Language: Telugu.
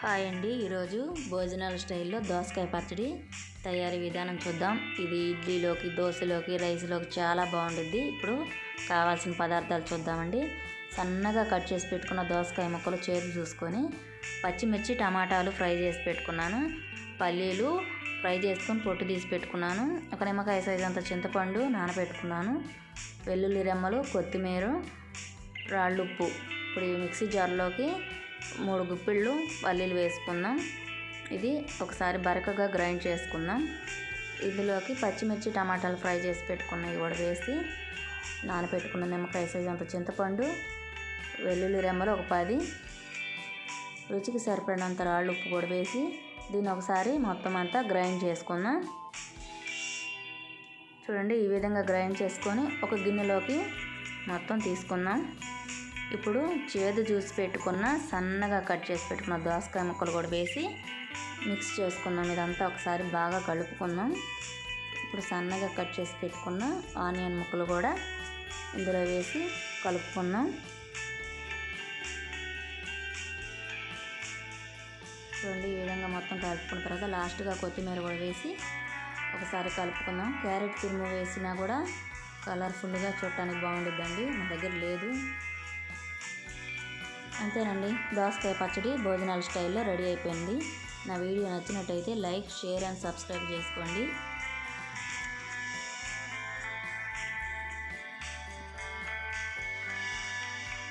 హాయ్ అండి. ఈరోజు భోజనాల స్టైల్లో దోసకాయ పచ్చడి తయారీ విధానం చూద్దాం. ఇది ఇడ్లీలోకి దోశలోకి రైస్లోకి చాలా బాగుంటుంది. ఇప్పుడు కావాల్సిన పదార్థాలు చూద్దామండి. సన్నగా కట్ చేసి పెట్టుకున్న దోసకాయ ముక్కలు చేతి చూసుకొని పచ్చిమిర్చి టమాటాలు ఫ్రై చేసి పెట్టుకున్నాను. పల్లీలు ఫ్రై చేసుకొని పొట్టు తీసి పెట్టుకున్నాను. ఒక నిమ్మకాయ సైజ్ అంత చింతపండు నానబెట్టుకున్నాను. వెల్లుల్లి రెమ్మలు కొత్తిమీర రాళ్ళుప్పు. ఇప్పుడు ఈ మిక్సీ జార్లోకి మూడు గుప్పిళ్ళు పల్లీలు వేసుకుందాం. ఇది ఒకసారి బరకగా గ్రైండ్ చేసుకుందాం. ఇందులోకి పచ్చిమిర్చి టమాటాలు ఫ్రై చేసి పెట్టుకున్నవి కూడా వేసి నానబెట్టుకున్న నిమ్మకాయ సైజ్ అంత చింతపండు వెల్లుల్లి రెమ్మలు ఒక పది రుచికి సరిపడినంత రాళ్ళు ఉప్పు కూడా వేసి దీన్ని ఒకసారి మొత్తం అంతా గ్రైండ్ చేసుకుందాం. చూడండి ఈ విధంగా గ్రైండ్ చేసుకొని ఒక గిన్నెలోకి మొత్తం తీసుకుందాం. ఇప్పుడు చేదు జ్యూస్ పెట్టుకున్న సన్నగా కట్ చేసి పెట్టుకున్న దోసకాయ ముక్కలు కూడా వేసి మిక్స్ చేసుకుందాం. ఇదంతా ఒకసారి బాగా కలుపుకుందాం. ఇప్పుడు సన్నగా కట్ చేసి పెట్టుకున్న ఆనియన్ ముక్కలు కూడా ఇందులో వేసి కలుపుకుందాం. చూడండి ఈ విధంగా మొత్తం కలుపుకున్న తర్వాత లాస్ట్గా కొత్తిమీర కూడా వేసి ఒకసారి కలుపుకుందాం. క్యారెట్ తురుము వేసినా కూడా కలర్ఫుల్గా చూడటానికి బాగుండిద్దండి. మా దగ్గర లేదు. అంతేనండి. దోసకాయ పచ్చడి భోజనాల స్టైల్లో రెడీ అయిపోయింది. నా వీడియో నచ్చినట్టయితే లైక్ షేర్ అండ్ సబ్స్క్రైబ్ చేసుకోండి.